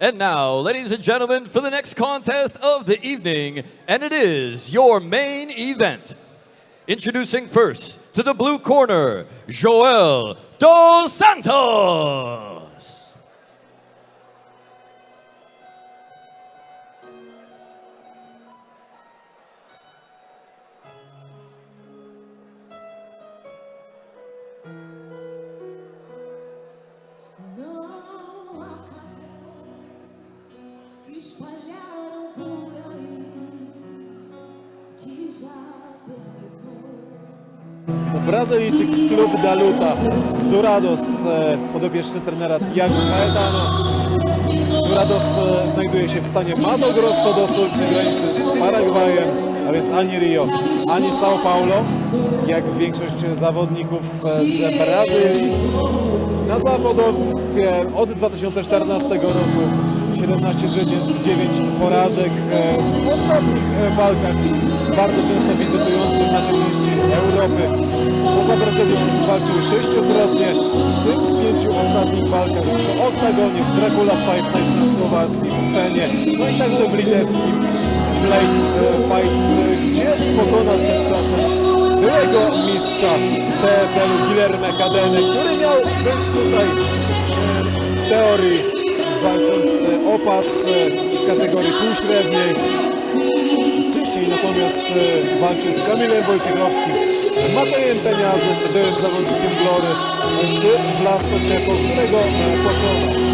And now, ladies and gentlemen, for the next contest of the evening, and it is your main event. Introducing first to the blue corner, Joel Dos Santos. Brazylijczyk z klubu Daluta, z Durados, e, podopieczny trenera Tiago Gaetano. Durados e, znajduje się w stanie Mato Grosso do Sul przy granicy z Paragwajem, a więc ani Rio, ani São Paulo, jak większość zawodników e, z Brazylii. Na zawodowstwie od 2014 roku 17 zwycięstw, 9 porażek e, w ostatnich e, walkach, bardzo często wizytujący nasze części Europy. Poza Brazylią walczył sześciokrotnie, w tym w pięciu ostatnich walkach w Oktagonie, w Dracula Fight Night na Słowacji, w Fenie, no i także w litewskim Blade e, Fights, e, gdzie pokonał przed czasem byłego mistrza TFL-u Guillermo Cadene, który miał być tutaj e, w teorii walcząc e, o pas e, w kategorii półśredniej. Wcześniej natomiast e, walczył z Kamilem Wojciechowskim, z Matejem Peniazem, byłym zawodnikiem Glory, czy Vlasto Czepo, którego pokonał.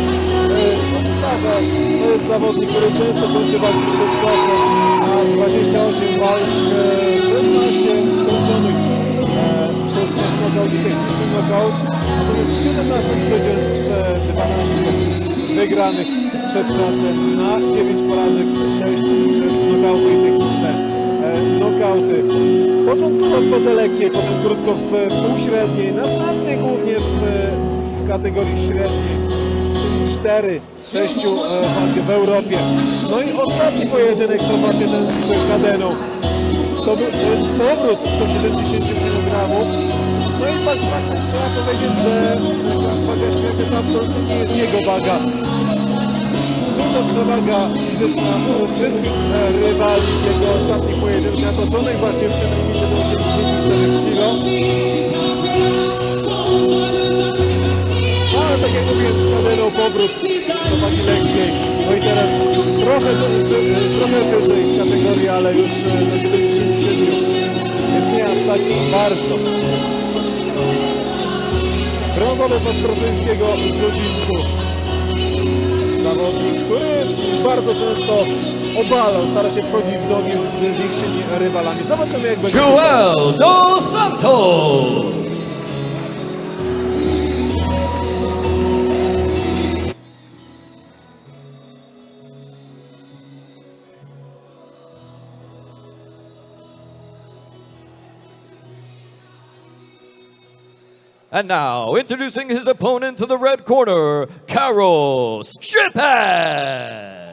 To jest zawodnik, który często kończy walki przed czasem na 28 walk, e, 16 skończonych e, przez ten knockout i techniczny knockout, natomiast 17 zwycięstw, e, 12 wygranych przed czasem na 9 porażek, 6 przez knockouty i techniczne e, knockouty. Początkowo w wadze lekkiej, potem krótko w e, półśredniej, następnie głównie w, e, w kategorii średniej. W tym 4 z 6 walk w Europie. No i ostatni pojedynek to właśnie ten z Kadeną. To, to jest powrót do 70 kg. No i fakt faktem trzeba powiedzieć, że waga średnia to absolutnie nie jest jego waga. Duża przewaga fizyczna wszystkich e, rywali w jego ostatnich pojedynkach toczonych właśnie w tym limicie do 84 kg. Tak jak mówiłem, Kadeną powrót do wagi lekkiej. No i teraz trochę, trochę wyżej w kategorii, ale już e, do 77. Jest nie aż tak bardzo. Brązowy pas brazylijskiego jiu-jitsu. Zawodnik, który bardzo często obalał, stara się wchodzić w nogi z większymi rywalami. Zobaczymy jak będzie. Joel Dos Santos. And now, introducing his opponent to the red corner, Carlos Stripat.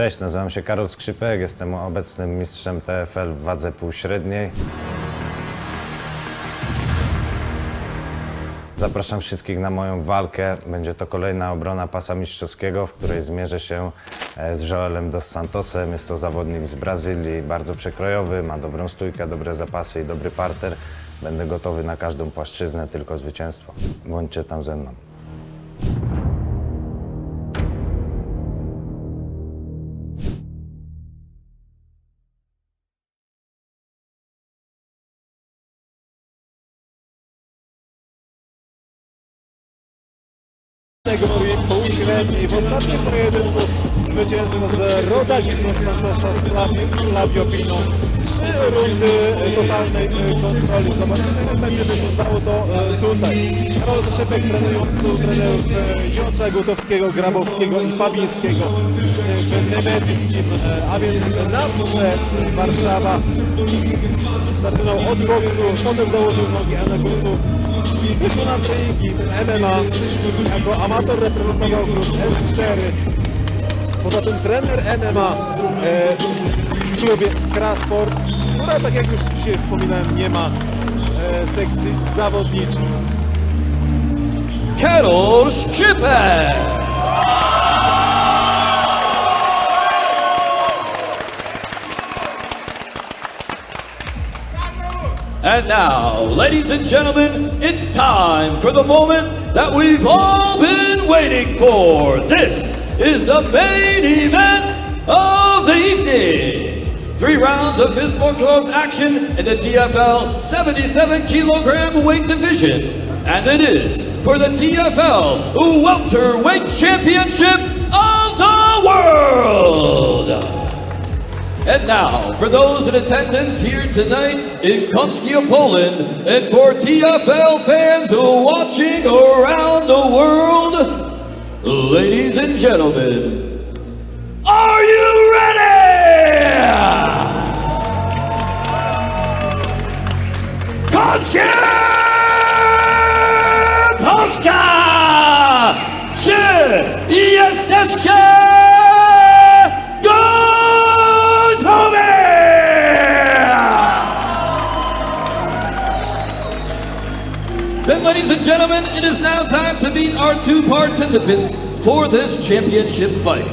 Cześć, nazywam się Karol Skrzypek, jestem obecnym mistrzem TFL w wadze półśredniej. Zapraszam wszystkich na moją walkę. Będzie to kolejna obrona pasa mistrzowskiego, w której zmierzę się e, z Joelem Dos Santosem. Jest to zawodnik z Brazylii, bardzo przekrojowy, ma dobrą stójkę, dobre zapasy i dobry parter. Będę gotowy na każdą płaszczyznę, tylko zwycięstwo. Bądźcie tam ze mną. Kategorii półśredniej. W ostatnim pojedynku zwycięstwo dos Santosa z Pino. Trzy rundy totalnej e, kontroli. Zobaczymy jak będzie wyglądało to e, tutaj. Karol Skrzypek trenujący trenerów e, Jocza Gutowskiego, Grabowskiego i Fabińskiego e, w e, a więc na wrze Warszawa. Zaczynał od boksu, potem dołożył nogi, a na końcu wyszło na treningi MMA. Jako amator reprezentował klub S4. Poza tym trener MMA e, w klubie Skra Sport, która tak jak już dzisiaj wspominałem nie ma e, sekcji zawodniczej. Karol Szczypek. And now, ladies and gentlemen, it's time for the moment that we've all been waiting for. This is the main event of the evening. Three rounds of Miss Bordeaux's action in the TFL 77 kilogram weight division. And it is for the TFL Welterweight Championship of the World. And now, for those in attendance here tonight in Konskia, Poland, and for TFL fans watching around the world, ladies and gentlemen, are you ready? Konskia Polska! Czy jesteście Ladies and gentlemen, it is now time to meet our two participants for this championship fight.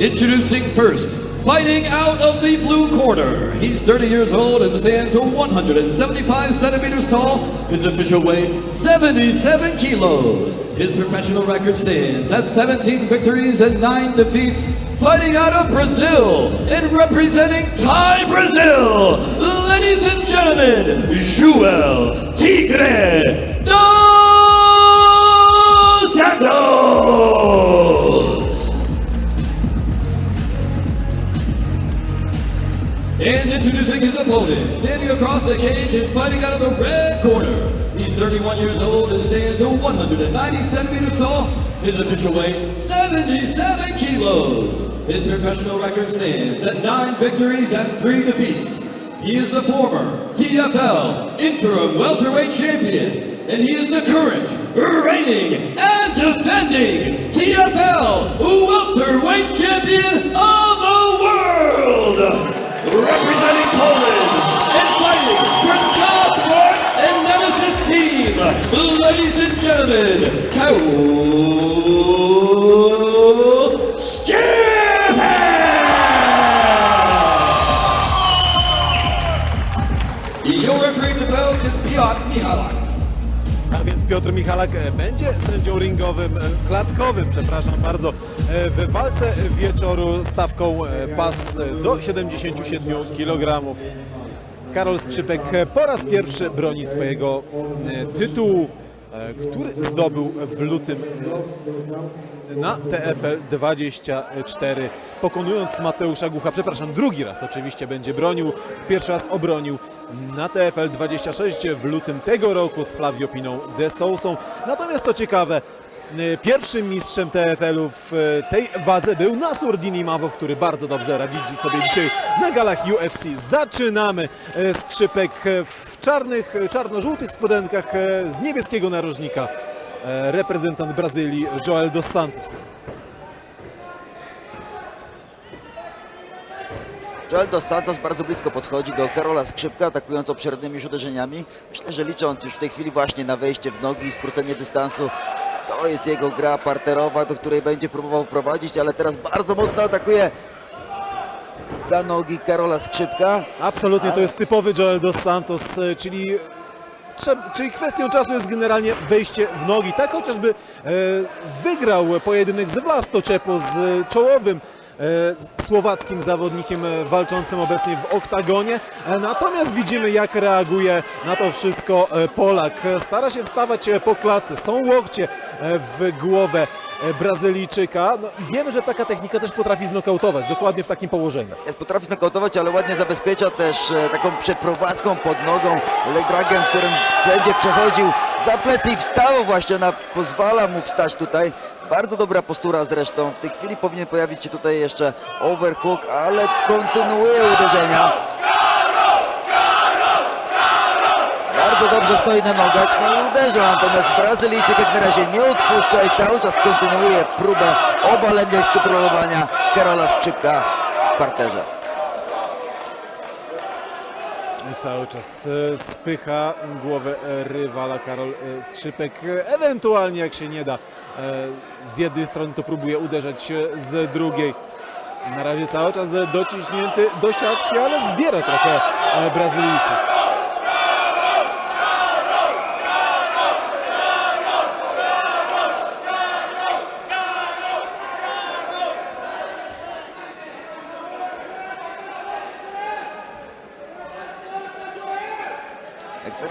Introducing first, fighting out of the blue corner. He's 30 years old and stands 175 centimeters tall. His official weight, 77 kilos. His professional record stands at 17 victories and 9 defeats. Fighting out of Brazil and representing Thai Brazil, ladies and gentlemen, Joel Tigre dos Santos. And introducing his opponent, standing across the cage and fighting out of the red corner. He's 31 years old and stands at 190 centimeters tall. His official weight, 77 kilos. His professional record stands at 9 victories and 3 defeats. He is the former TFL interim welterweight champion, and he is the current reigning and defending TFL welterweight champion representing Poland and fighting for Sport and Nemesis Team, ladies and gentlemen, Karol Skipper! Your referee the belt is Piotr Michalak. A więc Piotr Michalak będzie sędzią ringowym, e, klatkowym, przepraszam bardzo, w walce wieczoru stawką e, pas e, do 77 kg. Karol Skrzypek e, po raz pierwszy broni swojego e, tytułu, e, który zdobył w lutym e, na TFL 24, pokonując Mateusza Gucha. Przepraszam, drugi raz oczywiście będzie bronił. Pierwszy raz obronił na TFL 26 w lutym tego roku z Flavio Piną de Sousą. Natomiast to ciekawe, e, pierwszym mistrzem TFL-u w e, tej wadze był Nasurdini Mawow, który bardzo dobrze radzi sobie dzisiaj na galach UFC. Zaczynamy e, skrzypek w czarnych, czarno-żółtych spodenkach z niebieskiego narożnika. Reprezentant Brazylii Joel dos Santos. Joel Dos Santos bardzo blisko podchodzi do Karola Skrzypka, atakując obszernymi uderzeniami. Myślę, że licząc już w tej chwili właśnie na wejście w nogi i skrócenie dystansu, to jest jego gra parterowa, do której będzie próbował wprowadzić, ale teraz bardzo mocno atakuje za nogi Karola Skrzypka. Absolutnie, to jest typowy Joel dos Santos, e, czyli, czyli kwestią czasu jest generalnie wejście w nogi. Tak chociażby e, wygrał pojedynek z Vlasto Czepo z e, czołowym słowackim zawodnikiem e, walczącym obecnie w oktagonie. E, Natomiast widzimy, jak reaguje na to wszystko e, Polak. E, Stara się wstawać e, po klatce. Są łokcie e, w głowę e, Brazylijczyka. No i wiemy, że taka technika też potrafi znokautować, dokładnie w takim położeniu. Potrafi znokautować, ale ładnie zabezpiecza też e, taką przeprowadzką pod nogą Legragiem, którym będzie przechodził za plecy i wstał właśnie, ona pozwala mu wstać tutaj. Bardzo dobra postura zresztą. W tej chwili powinien pojawić się tutaj jeszcze overhook, ale kontynuuje uderzenia. Bardzo dobrze stoi na nogach, no i uderza, natomiast Brazylijczyk jak na razie nie odpuszcza i cały czas kontynuuje próbę obalenia i skontrolowania Karola Skrzypka w parterze. Cały czas e, spycha głowę rywala Karol e, Skrzypek. Ewentualnie jak się nie da e, z jednej strony, to próbuje uderzać z drugiej. Na razie cały czas dociśnięty do siatki, ale zbiera trochę Brazylijczyk.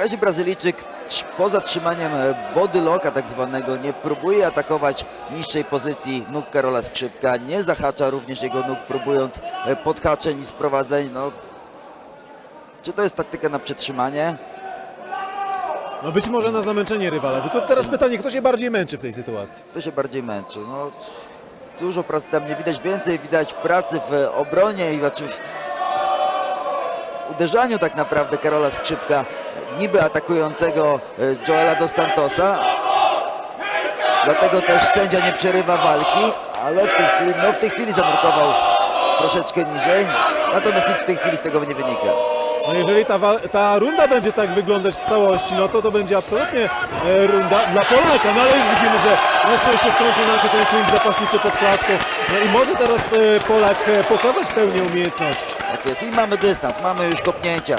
Razie Brazylijczyk trz- poza trzymaniem e, body locka tak zwanego nie próbuje atakować niższej pozycji nóg Karola Skrzypka, nie zahacza również jego nóg próbując e, podhaczeń i sprowadzeń. No, czy to jest taktyka na przetrzymanie? No być może na zamęczenie rywala. Tylko teraz pytanie, kto się bardziej męczy w tej sytuacji? Kto się bardziej męczy? No, dużo pracy tam nie widać, więcej widać pracy w obronie i znaczy w w uderzaniu tak naprawdę Karola Skrzypka, niby atakującego e, Joela Dos Santosa. Dlatego też sędzia nie przerywa walki, ale w tej chwili, no w tej chwili troszeczkę niżej. Natomiast nic w tej chwili z tego nie wynika. No jeżeli ta, ta runda będzie tak wyglądać w całości, no to to będzie absolutnie e, runda dla Polaka. No ale już widzimy, że na szczęście skończył nam się ten film zapaśniczy pod klatką. No i może teraz e, Polak e, pokazać pełnię umiejętności. Tak jest. I mamy dystans, mamy już kopnięcia.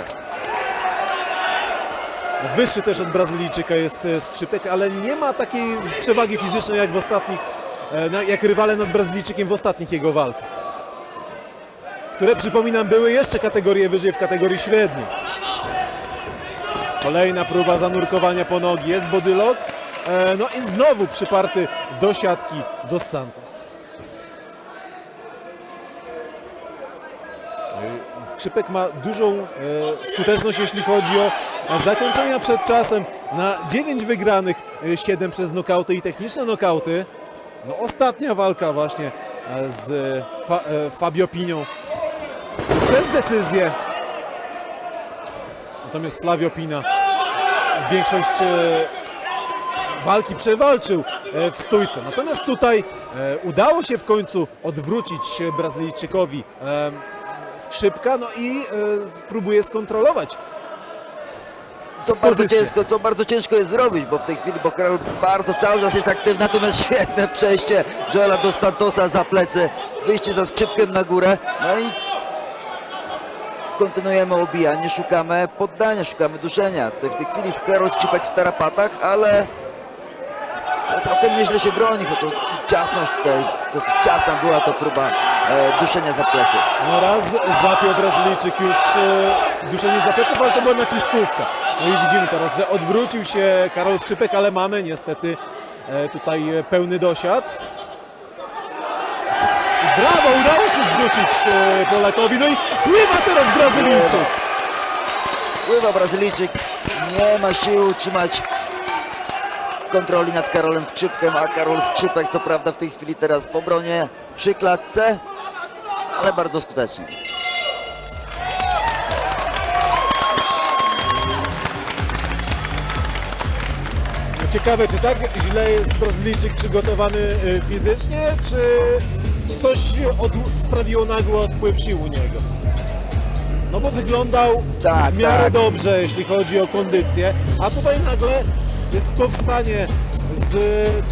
Wyższy też od Brazylijczyka jest e, Skrzypek, ale nie ma takiej przewagi fizycznej jak w ostatnich, jak rywale nad Brazylijczykiem w ostatnich jego walkach. Które przypominam były jeszcze kategorie wyżej w kategorii średniej. Kolejna próba zanurkowania po nogi, jest bodylock. No i znowu przyparty do siatki Dos Santos. E, Skrzypek ma dużą e, skuteczność, jeśli chodzi o e, zakończenia przed czasem. Na 9 wygranych, 7 przez nokauty i techniczne nokauty. No, ostatnia walka właśnie e, z e, fa, e, Fabio Pinią przez decyzję. Natomiast Flavio Pina większość e, walki przewalczył e, w stójce. Natomiast tutaj e, udało się w końcu odwrócić e, Brazylijczykowi e, skrzypka, no i e, próbuje skontrolować. Co bardzo, ciężko, co bardzo ciężko jest zrobić, bo w tej chwili, bo Karol bardzo cały czas jest aktywny, natomiast świetne przejście Joela dos Santosa za plecy, wyjście za skrzypkiem na górę, no i kontynuujemy obijanie, szukamy poddania, szukamy duszenia. Tutaj w tej chwili Karol Skrzypek w tarapatach, ale ale całkiem nieźle się broni, bo to ciasność tutaj, dosyć ciasna była to próba e, duszenia za plecy. No raz zapiął Brazylijczyk już e, duszenie za pleców, ale to była naciskówka. No i widzimy teraz, że odwrócił się Karol Skrzypek, ale mamy niestety e, tutaj pełny dosiad. Brawo, udało się zrzucić e, Polakowi, no i pływa teraz Brazylijczyk. Pływa Brazylijczyk, nie ma siły utrzymać kontroli nad Karolem Skrzypkiem, a Karol Skrzypek co prawda w tej chwili teraz w obronie przy klatce, ale bardzo skutecznie. No Ciekawe, czy tak źle jest Brazylijczyk przygotowany e, fizycznie, czy coś od, sprawiło nagły odpływ sił u niego? No bo wyglądał Tak, w miarę tak. dobrze, jeśli chodzi o kondycję, a tutaj nagle jest powstanie z,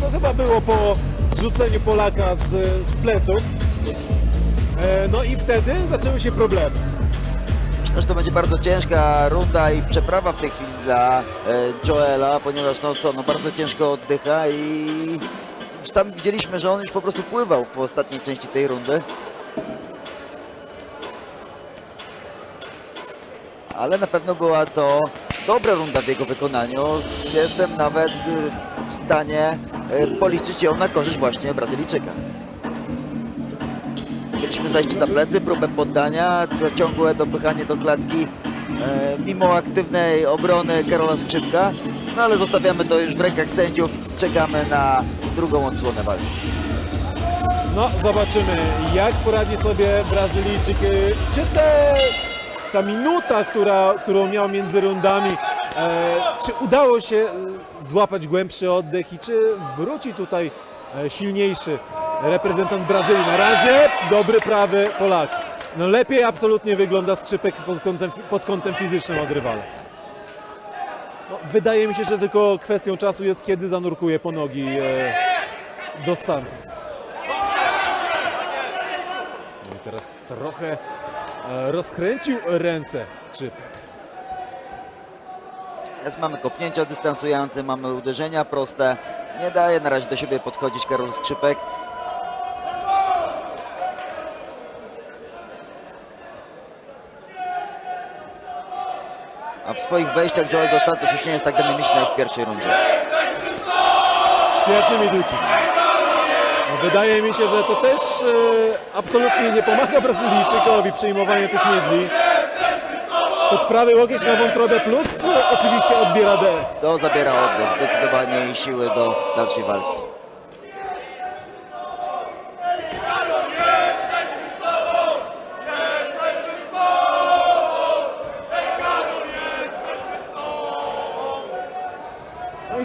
to chyba było po zrzuceniu Polaka z, z pleców. E, no i wtedy zaczęły się problemy. Myślę, że to będzie bardzo ciężka runda i przeprawa w tej chwili dla e, Joela, ponieważ no co, no bardzo ciężko oddycha i tam widzieliśmy, że on już po prostu pływał po ostatniej części tej rundy. Ale na pewno była to dobra runda w jego wykonaniu. Jestem nawet y, w stanie y, policzyć ją na korzyść właśnie Brazylijczyka. Mieliśmy zajście za plecy, próbę poddania, ciągłe dopychanie do klatki e, mimo aktywnej obrony Karola Skrzypka. No ale zostawiamy to już w rękach sędziów. Czekamy na drugą odsłonę walki. No, zobaczymy, jak poradzi sobie Brazylijczyk. Y, Czy te, ta minuta, która, którą miał między rundami, e, czy udało się e, złapać głębszy oddech i czy wróci tutaj e, silniejszy reprezentant Brazylii? Na razie dobry prawy Polak. No lepiej absolutnie wygląda skrzypek pod kątem, pod kątem fizycznym od rywala. No, wydaje mi się, że tylko kwestią czasu jest, kiedy zanurkuje po nogi Dos Santos. No i teraz trochę rozkręcił ręce skrzypek. Teraz mamy kopnięcia dystansujące, mamy uderzenia proste. Nie daje na razie do siebie podchodzić Karol Skrzypek. A w swoich wejściach Joey Dos Santos już nie jest tak dynamiczny jak w pierwszej rundzie. Świetny midliki. Wydaje mi się, że to też e, absolutnie nie pomaga Brazylijczykowi przyjmowanie tych midli. Pod prawy łokieć na wątrobę plus e, oczywiście odbiera dech. To zabiera oddech zdecydowanie i siły do dalszej walki.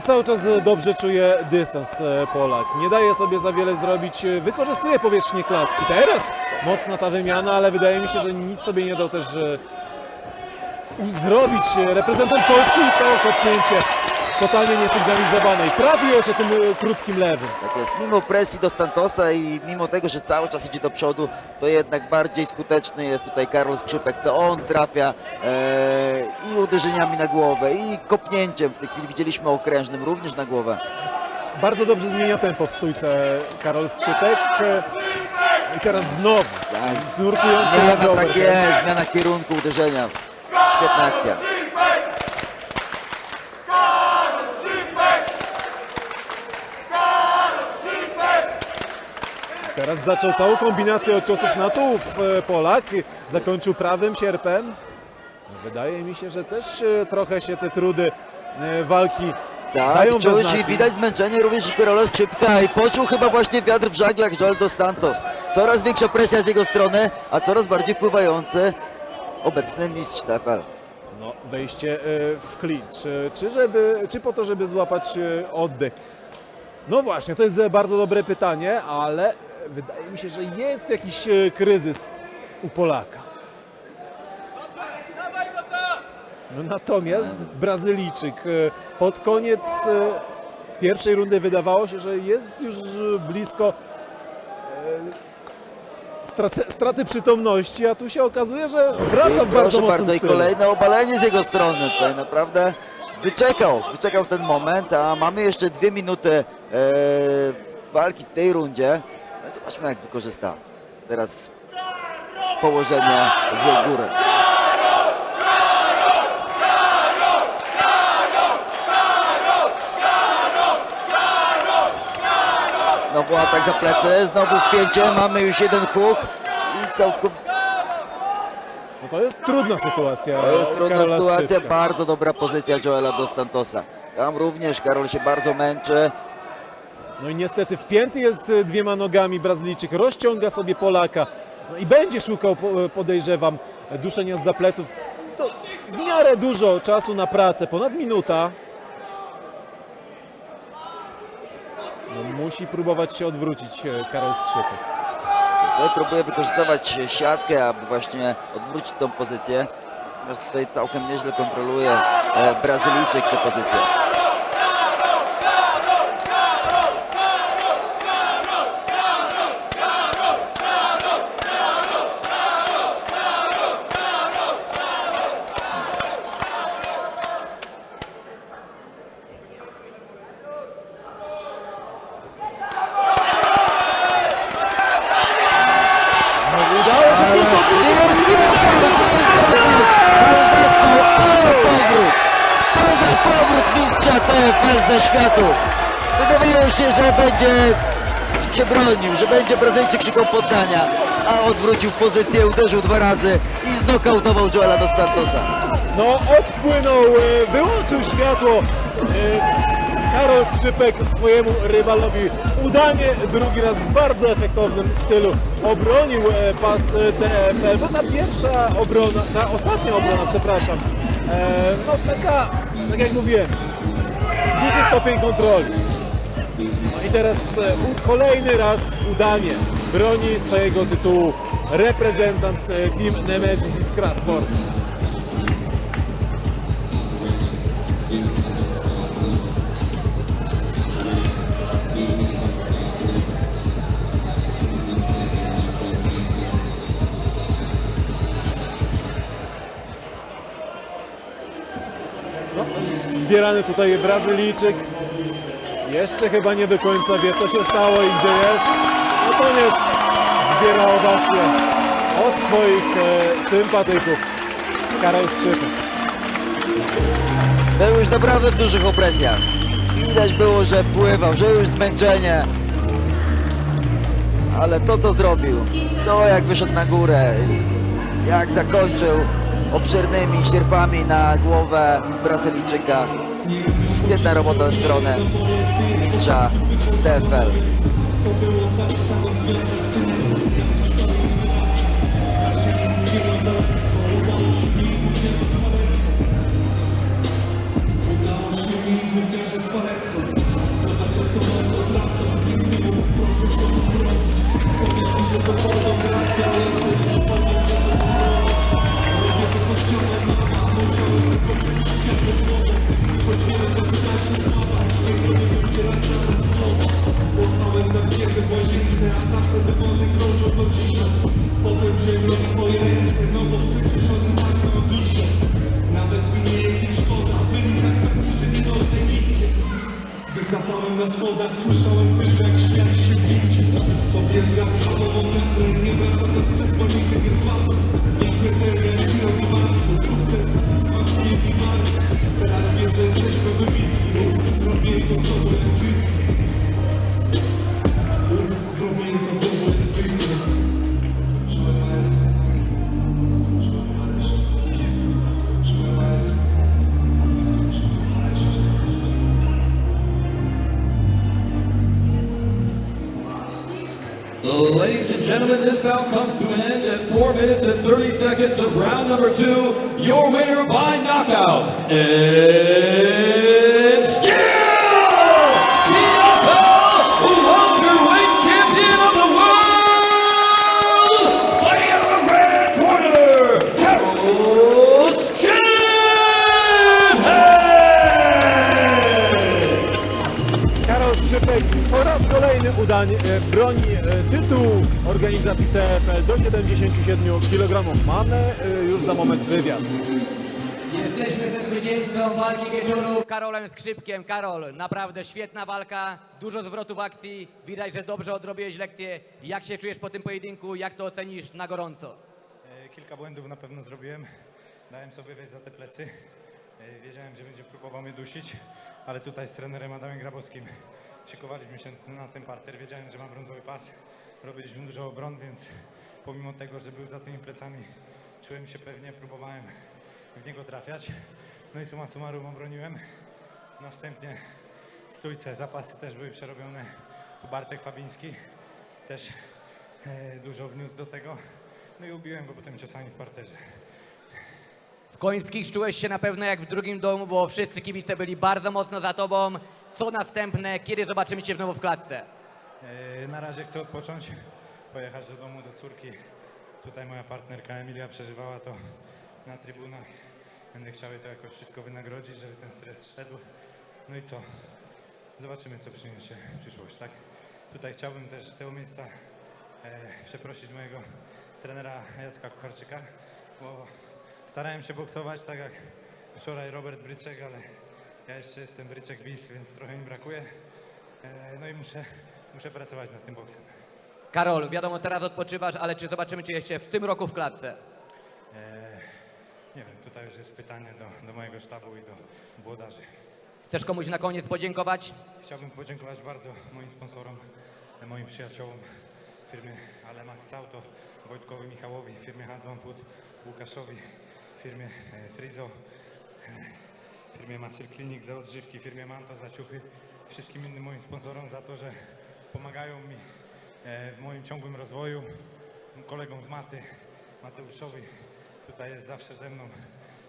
Cały czas e, dobrze czuje dystans e, Polak. Nie daje sobie za wiele zrobić, e, wykorzystuje powierzchnię klatki. Teraz mocna ta wymiana, ale wydaje mi się, że nic sobie nie dał też zrobić reprezentant Polski i to kopnięcie totalnie niesygnalizowane. I trafił jeszcze tym e, krótkim lewym. Tak jest, mimo presji do Santosa i mimo tego, że cały czas idzie do przodu, to jednak bardziej skuteczny jest tutaj Karol Skrzypek. To on trafia e, i uderzeniami na głowę, i kopnięciem. W tej chwili widzieliśmy okrężnym również na głowę. Bardzo dobrze zmienia tempo w stójce Karol Skrzypek. E, I teraz znowu Tak. nurkujący lewy tak jest, zmiana kierunku uderzenia. Świetna akcja. Teraz zaczął całą kombinację od ciosów na tułów e, Polak. Zakończył prawym sierpem. Wydaje mi się, że też e, trochę się te trudy e, walki dają Tak, we czuć i widać zmęczenie również i Karola Skrzypka i poczuł chyba właśnie wiatr w żaglach Joel Dos Santos. Coraz większa presja z jego strony, a coraz bardziej wpływający obecny mistrz TFL. No, wejście w klincz. E, Czy, żeby, czy po to, żeby złapać oddech? No właśnie, to jest bardzo dobre pytanie, ale wydaje mi się, że jest jakiś e, kryzys u Polaka. No, natomiast Brazylijczyk e, pod koniec e, pierwszej rundy wydawało się, że jest już blisko straty, straty przytomności, a tu się okazuje, że wraca w bardzo mocnym bardzo i kolejne obalenie z jego strony. Tutaj naprawdę wyczekał, wyczekał ten moment, a mamy jeszcze dwie minuty e, walki w tej rundzie. Zobaczmy jak wykorzysta teraz położenie z góry. Znowu atak za plecy, znowu wpięcie, mamy już jeden huk i całkowicie No to jest trudna sytuacja. To jest trudna Karola sytuacja, Skrzypka. bardzo dobra pozycja Joela Dos Santosa. Tam również Karol się bardzo męczy. No i niestety wpięty jest e, dwiema nogami Brazylijczyk, rozciąga sobie Polaka. No i będzie szukał, po- podejrzewam, duszenia z zapleców. To w miarę dużo czasu na pracę, ponad minuta. No, musi próbować się odwrócić e, Karol Skrzypek. Tutaj próbuje wykorzystywać siatkę, aby właśnie odwrócić tą pozycję. Natomiast tutaj całkiem nieźle kontroluje e, Brazylijczyk tę pozycję. No, udało się Ale tylko nie jest piłka, to nie jest sprawiedliwe. Ale zaraz TFL ze światu. Wydawało się, że będzie się bronił, że będzie Brazylijczyk szukał poddania, a odwrócił pozycję, uderzył dwa razy i znokautował Joela dos Santosa. No, odpłynął, e, wyłączył światło. e, Karol Skrzypek swojemu rywalowi udanie drugi raz w bardzo efektownym stylu obronił e, pas TFL, bo ta pierwsza obrona, ta ostatnia obrona, przepraszam, no taka, tak jak mówiłem, duży stopień kontroli. No i teraz e, kolejny raz udanie broni swojego tytułu reprezentant e, Team Nemesis Iskra Sport. Zbierany tutaj Brazylijczyk. Jeszcze chyba nie do końca wie, co się stało i gdzie jest. Natomiast zbiera owację od swoich e, sympatyków. Karol Skrzypek. Był już naprawdę w dużych opresjach. Widać było, że pływał, że już zmęczenie. Ale to, co zrobił, to jak wyszedł na górę, jak zakończył obszernymi sierpami na głowę Brazylijczyka. Świetna robota ze strony mistrza TFL. Zapałem na schodach, słyszałem tylko jak śmiać się widzi Powierzam całą nagrę, gentlemen, this bout comes to an end at 4 minutes and 30 seconds of round number two. Your winner by knockout is udanie, e, broni e, tytułu organizacji TFL do 77 kg. Mamy e, już za moment wywiad. Jesteśmy ze zwycięzcą walki wieczoru Karolem Skrzypkiem. Karol, naprawdę świetna walka, dużo zwrotów akcji. Widać, że dobrze odrobiłeś lekcję. Jak się czujesz po tym pojedynku? Jak to ocenisz na gorąco? Kilka błędów na pewno zrobiłem. Dałem sobie wejść za te plecy. Wiedziałem, że będzie próbował mnie dusić, ale tutaj z trenerem Adamem Grabowskim szykowaliśmy się na ten parter. Wiedziałem, że ma brązowy pas. Robiliśmy dużo obron, więc pomimo tego, że był za tymi plecami, czułem się pewnie, próbowałem w niego trafiać. No i summa summarum obroniłem. Następnie w stójce zapasy też były przerobione. Bartek Fabiński też e, dużo wniósł do tego. No i ubiłem go potem ciosami w parterze. W Końskich czułeś się na pewno jak w drugim domu, bo wszyscy kibice byli bardzo mocno za tobą. Co następne? Kiedy zobaczymy cię znowu w klatce? E, Na razie chcę odpocząć, pojechać do domu, do córki. Tutaj moja partnerka Emilia przeżywała to na trybunach. Będę chciał to jakoś wszystko wynagrodzić, żeby ten stres szedł. No i co? Zobaczymy, co przyniesie przyszłość, tak? Tutaj chciałbym też z tego miejsca e, przeprosić mojego trenera Jacka Kucharczyka, bo starałem się boksować tak jak wczoraj Robert Bryczek, ale ja jeszcze jestem Bryczek bis, więc trochę mi brakuje. E, no i muszę, muszę pracować nad tym boksem. Karol, wiadomo, teraz odpoczywasz, ale czy zobaczymy cię jeszcze w tym roku w klatce? Nie wiem, tutaj już jest pytanie do, do mojego sztabu i do włodarzy. Chcesz komuś na koniec podziękować? Chciałbym podziękować bardzo moim sponsorom, moim przyjaciołom firmy Alemax Auto, Wojtkowi Michałowi, firmie Handsman Food, Łukaszowi, firmie e, Frizo, firmie Masyl Clinic za odżywki, firmie Manto za ciuchy, wszystkim innym moim sponsorom za to, że pomagają mi e, w moim ciągłym rozwoju, kolegom z Maty, Mateuszowi, tutaj jest zawsze ze mną,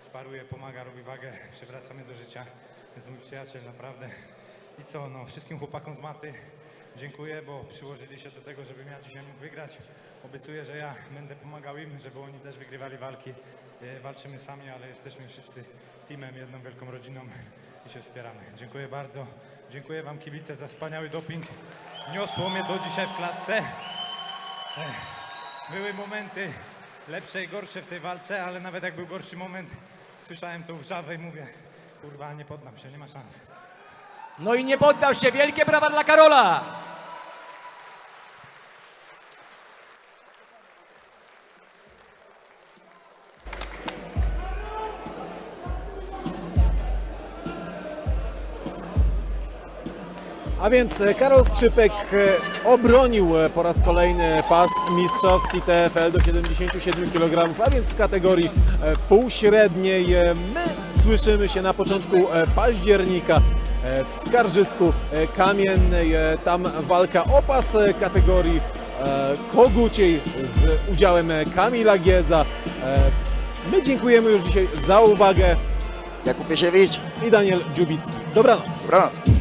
sparuje, pomaga, robi wagę, przywracamy do życia, jest mój przyjaciel naprawdę. I co, no wszystkim chłopakom z Maty dziękuję, bo przyłożyli się do tego, żebym ja dzisiaj mógł wygrać. Obiecuję, że ja będę pomagał im, żeby oni też wygrywali walki. E, Walczymy sami, ale jesteśmy wszyscy teamem, jedną wielką rodziną i się wspieramy. Dziękuję bardzo. Dziękuję Wam kibice za wspaniały doping. Niosło mnie do dzisiaj w klatce. Były momenty lepsze i gorsze w tej walce, ale nawet jak był gorszy moment, słyszałem tą wrzawę i mówię, kurwa, nie poddam się, nie ma szans. No i nie poddał się. Wielkie brawa dla Karola. A więc e, Karol Skrzypek e, obronił e, po raz kolejny pas mistrzowski TFL do 77 kg, a więc w kategorii półśredniej. My słyszymy się na początku października w Skarżysku Kamiennej. Tam walka o pas kategorii koguciej z udziałem Kamila Gieza. My dziękujemy już dzisiaj za uwagę Jakub Piesiewicz, i Daniel Dziubicki. Dobranoc. dobranoc.